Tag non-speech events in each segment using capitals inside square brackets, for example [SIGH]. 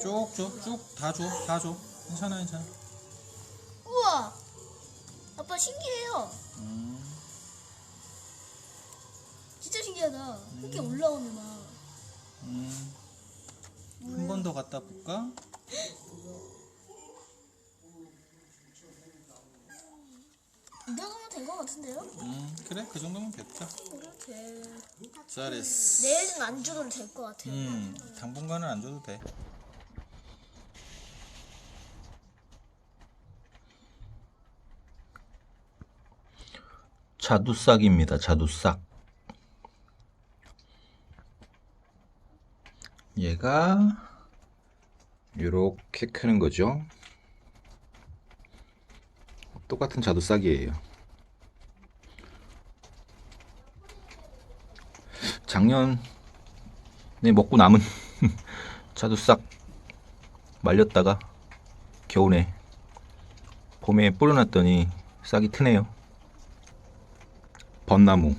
쭉 줘. 쭉다 줘. 다 줘. 괜찮아, 괜찮아. 우와. 아빠 신기해요. 음. 진짜 신기하다. 이렇게 올라오네 막. 음. 한 번 더 갖다 볼까? [LAUGHS] 이 정도면 된것 같은데요? 음, 그래. 그 정도면 됐다. 이렇게. 잘했어. 내일은 안 줘도 될 것 같아요. 음, 당분간은 안 줘도 돼. 자두싹입니다. 자두싹. 얘가 이렇게 크는 거죠. 똑같은 자두싹이에요. 작년에 먹고 남은 [LAUGHS] 자두싹 말렸다가 겨울에 봄에 뿌려놨더니 싹이 트네요. 벚나무,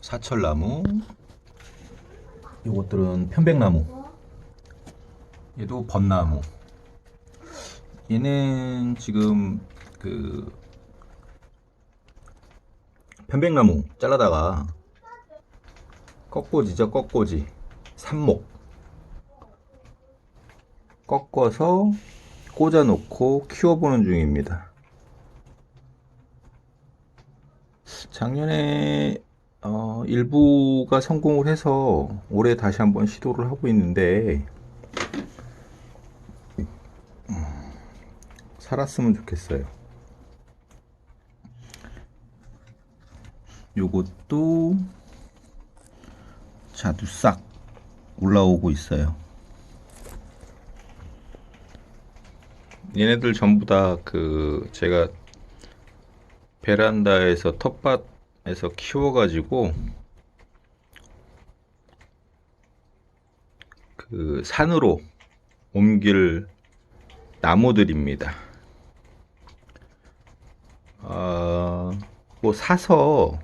사철나무, 요것들은 편백나무. 얘도 벚나무. 얘는 지금 그 편백나무 잘라다가 꺾꽂이죠, 꺾꽂이. 삽목. 꺾어서 꽂아 놓고 키워보는 중입니다. 작년에 어, 일부가 성공을 해서 올해 다시 한번 시도를 하고 있는데 음, 살았으면 좋겠어요. 요것도 자두싹 올라오고 있어요. 얘네들 전부 다 그 제가 베란다에서 텃밭에서 키워가지고 그 산으로 옮길 나무들입니다. 아, 뭐 사서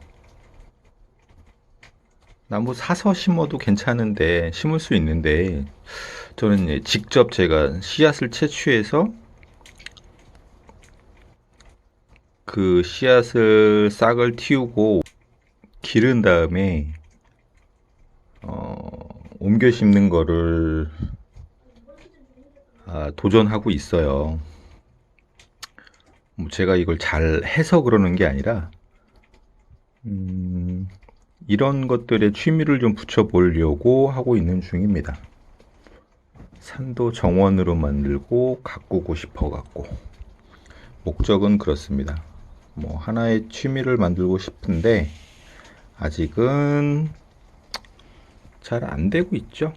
나무 사서 심어도 괜찮은데 심을 수 있는데 저는 직접 제가 씨앗을 채취해서 그 씨앗을 싹을 틔우고 기른 다음에 어, 옮겨 심는 거를 아, 도전하고 있어요. 뭐 제가 이걸 잘 해서 그러는 게 아니라 음, 이런 것들에 취미를 좀 붙여보려고 하고 있는 중입니다. 산도 정원으로 만들고 가꾸고 싶어 갖고 목적은 그렇습니다. 뭐 하나의 취미를 만들고 싶은데 아직은 잘 안 되고 있죠.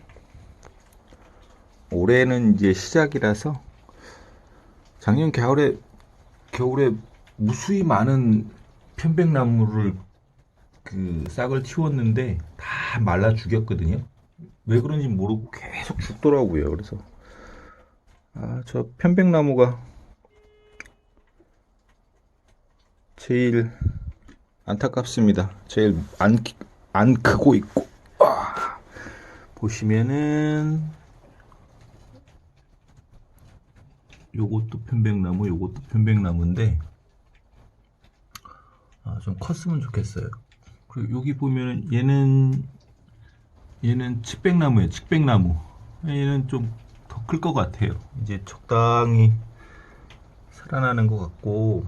올해는 이제 시작이라서 작년 겨울에 겨울에 무수히 많은 편백나무를 그 싹을 틔웠는데 다 말라 죽였거든요. 왜 그런지 모르고 계속 죽더라고요. 그래서 아, 저 편백나무가 제일 안타깝습니다. 제일 안, 키- 안 크고 있고. 아, 보시면은 요것도 편백나무, 요것도 편백나무인데 아, 좀 컸으면 좋겠어요. 그리고 여기 보면은 얘는 얘는 칡백나무예요. 칡백나무. 얘는 좀 더 클 것 같아요. 이제 적당히 살아나는 것 같고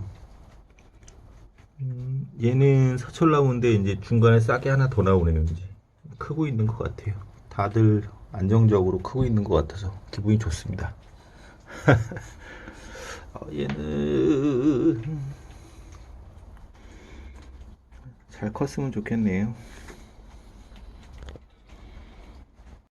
음, 얘는 사철나무인데 이제 중간에 싹이 하나 더 나오네요. 이제 크고 있는 것 같아요. 다들 안정적으로 크고 있는 것 같아서 기분이 좋습니다. [LAUGHS] 어, 얘는 잘 컸으면 좋겠네요.